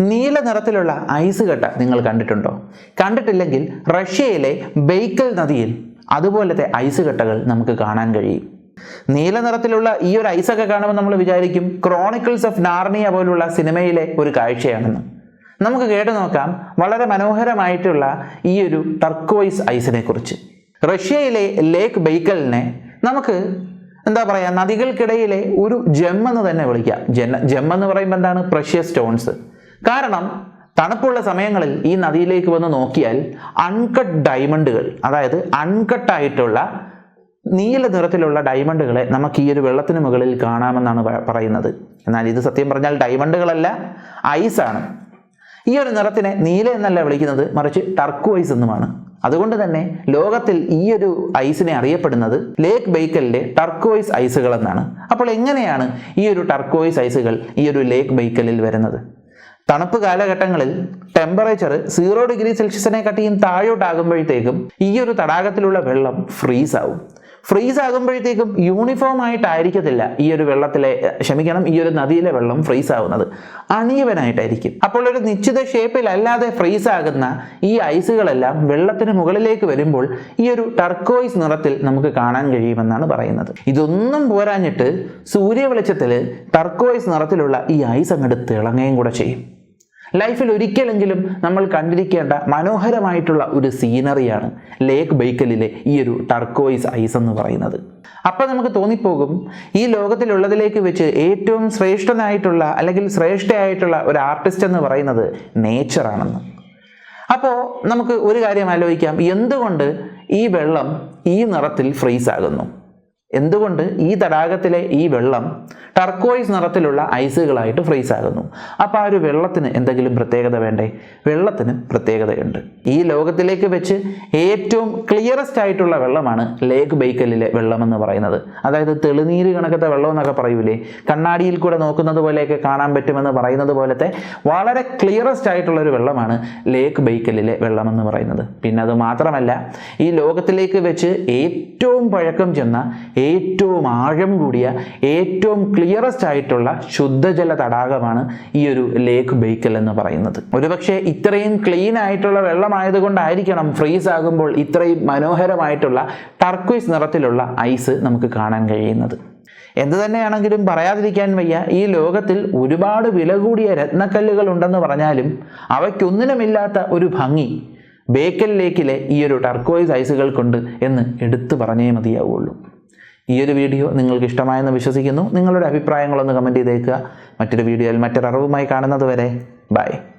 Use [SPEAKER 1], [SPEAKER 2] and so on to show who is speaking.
[SPEAKER 1] നീല നിറത്തിലുള്ള ഐസ് കെട്ട നിങ്ങൾ കണ്ടിട്ടുണ്ടോ? കണ്ടിട്ടില്ലെങ്കിൽ റഷ്യയിലെ ബെയ്ക്കൽ നദിയിൽ അതുപോലത്തെ ഐസ് കെട്ടകൾ നമുക്ക് കാണാൻ കഴിയും. നീല നിറത്തിലുള്ള ഈ ഒരു ഐസൊക്കെ കാണുമ്പോൾ നമ്മൾ വിചാരിക്കും ക്രോണിക്കിൾസ് ഓഫ് നാർണിയ പോലുള്ള സിനിമയിലെ ഒരു കാഴ്ചയാണെന്ന്. നമുക്ക് കേട്ടു നോക്കാം വളരെ മനോഹരമായിട്ടുള്ള ഈ ഒരു ടർക്കോയിസ് ഐസിനെ കുറിച്ച്. റഷ്യയിലെ ലേക്ക് ബെയ്ക്കലിനെ നമുക്ക് എന്താ പറയുക നദികൾക്കിടയിലെ ഒരു ജെം എന്ന് തന്നെ വിളിക്കാം. ജെന്ന ജെം എന്ന് പറയുമ്പോൾ എന്താണ്? Precious stones. കാരണം തണുപ്പുള്ള സമയങ്ങളിൽ ഈ നദിയിലേക്ക് വന്ന് നോക്കിയാൽ അൺകട്ട് ഡയമണ്ടുകൾ അതായത് അൺകട്ടായിട്ടുള്ള നീല നിറത്തിലുള്ള ഡയമണ്ടുകളെ നമുക്ക് ഈ ഒരു വെള്ളത്തിന് മുകളിൽ കാണാമെന്നാണ് പറയുന്നത്. എന്നാൽ ഇത് സത്യം പറഞ്ഞാൽ ഡയമണ്ടുകളല്ല ഐസാണ് ഈ ഒരു നിറത്തിനെ നീല എന്നല്ല വിളിക്കുന്നത് മറിച്ച് ടർക്കുവൈസ് എന്നുമാണ്. അതുകൊണ്ട് തന്നെ ലോകത്തിൽ ഈ ഒരു ഐസിനെ അറിയപ്പെടുന്നത് ലേക്ക് ബൈക്കലിലെ ടർക്കുവൈസ് ഐസുകൾ എന്നാണ് അപ്പോൾ എങ്ങനെയാണ് ഈ ഒരു ടർക്കുവൈസ് ഐസുകൾ ഈ ഒരു ലേക്ക് ബൈക്കലിൽ വരുന്നത്? തണുപ്പ് കാലഘട്ടങ്ങളിൽ ടെമ്പറേച്ചർ സീറോ ഡിഗ്രി സെൽഷ്യസിനെ കാട്ടിയും താഴോട്ടാകുമ്പോഴത്തേക്കും ഈ ഒരു തടാകത്തിലുള്ള വെള്ളം ഫ്രീസ് ആവും. ഫ്രീസ് ആകുമ്പോഴത്തേക്കും യൂണിഫോം ആയിട്ടായിരിക്കത്തില്ല ഈ ഒരു വെള്ളത്തിലെ ക്ഷമിക്കണം ഈ ഒരു നദിയിലെ വെള്ളം ഫ്രീസ് ആവുന്നത് അണീവനായിട്ടായിരിക്കും. അപ്പോൾ ഒരു നിശ്ചിത ഷേപ്പിൽ അല്ലാതെ ഫ്രീസ് ആകുന്ന ഈ ഐസുകളെല്ലാം വെള്ളത്തിന് മുകളിലേക്ക് വരുമ്പോൾ ഈ ഒരു ടർക്കോയിസ് നിറത്തിൽ നമുക്ക് കാണാൻ കഴിയുമെന്നാണ് പറയുന്നത്. ഇതൊന്നും പോരാഞ്ഞിട്ട് സൂര്യവെളിച്ചത്തിൽ ടർക്കോയിസ് നിറത്തിലുള്ള ഈ ഐസ് അങ്ങോട്ട് തിളങ്ങുകയും കൂടെ ചെയ്യും. ലൈഫിൽ ഒരിക്കലെങ്കിലും നമ്മൾ കണ്ടിരിക്കേണ്ട മനോഹരമായിട്ടുള്ള ഒരു സീനറിയാണ് ലേക്ക് ബൈക്കലിലെ ഈ ഒരു ടർക്കോയിസ് ഐസ് എന്ന് പറയുന്നത്. അപ്പം നമുക്ക് തോന്നിപ്പോകും ഈ ലോകത്തിലുള്ളതിലേക്ക് വെച്ച് ഏറ്റവും ശ്രേഷ്ഠനായിട്ടുള്ള അല്ലെങ്കിൽ ശ്രേഷ്ഠയായിട്ടുള്ള ഒരു ആർട്ടിസ്റ്റ് എന്ന് പറയുന്നത് നേച്ചറാണെന്ന് അപ്പോൾ നമുക്ക് ഒരു കാര്യം ആലോചിക്കാം എന്തുകൊണ്ട് ഈ വെള്ളം ഈ നിറത്തിൽ ഫ്രീസ് ആകുന്നു? എന്തുകൊണ്ട് ഈ തടാകത്തിലെ ഈ വെള്ളം ടർക്കോയിസ് നിറത്തിലുള്ള ഐസുകളായിട്ട് ഫ്രീസ് ആകുന്നു? അപ്പോൾ ആ ഒരു വെള്ളത്തിന് എന്തെങ്കിലും പ്രത്യേകത വേണ്ടേ? വെള്ളത്തിന് പ്രത്യേകതയുണ്ട്. ഈ ലോകത്തിലേക്ക് വെച്ച് ഏറ്റവും ക്ലിയറസ്റ്റ് ആയിട്ടുള്ള വെള്ളമാണ് ലേക്ക് ബൈക്കലിലെ വെള്ളമെന്ന് പറയുന്നത്. അതായത് തെളിനീര് കണക്കത്തെ വെള്ളം എന്നൊക്കെ പറയൂലേ? കണ്ണാടിയിൽ കൂടെ നോക്കുന്നത് പോലെയൊക്കെ കാണാൻ പറ്റുമെന്ന് പറയുന്നത് പോലത്തെ വളരെ ക്ലിയറസ്റ്റ് ആയിട്ടുള്ള ഒരു വെള്ളമാണ് ലേക്ക് ബൈക്കലിലെ വെള്ളമെന്ന് പറയുന്നത്. പിന്നെ അത് മാത്രമല്ല ഈ ലോകത്തിലേക്ക് വെച്ച് ഏറ്റവും പഴക്കം ചെന്ന ഏറ്റവും ആഴം കൂടിയ ഏറ്റവും ക്ലിയറസ്റ്റ് ആയിട്ടുള്ള ശുദ്ധജല തടാകമാണ് ഈ ഒരു ലേക്ക് ബേക്കൽ എന്ന് പറയുന്നത്. ഒരുപക്ഷെ ഇത്രയും ക്ലീൻ ആയിട്ടുള്ള വെള്ളമായതുകൊണ്ടായിരിക്കണം ഫ്രീസ് ആകുമ്പോൾ ഇത്രയും മനോഹരമായിട്ടുള്ള ടർക്വീസ് നിറത്തിലുള്ള ഐസ് നമുക്ക് കാണാൻ കഴിയുന്നത്. എന്ത് തന്നെയാണെങ്കിലും പറയാതിരിക്കാൻ വയ്യ ഈ ലോകത്തിൽ ഒരുപാട് വില കൂടിയ രത്നക്കല്ലുകൾ ഉണ്ടെന്ന് പറഞ്ഞാലും അവയ്ക്കൊന്നിനുമില്ലാത്ത ഒരു ഭംഗി ബേക്കൽ ലേക്കിലെ ഈ ഒരു ടർക്കോയിസ് ഐസുകൾ കൊണ്ട് എന്ന് എടുത്തു പറഞ്ഞേ മതിയാവുള്ളൂ. ഈ ഒരു വീഡിയോ നിങ്ങൾക്ക് ഇഷ്ടമായെന്ന് വിശ്വസിക്കുന്നു. നിങ്ങളുടെ അഭിപ്രായങ്ങളൊന്ന് കമന്റ് ചെയ്തേക്കുക. മറ്റൊരു വീഡിയോയിൽ മറ്റൊരു അറിവുമായി കാണുന്നത് വരെ ബൈ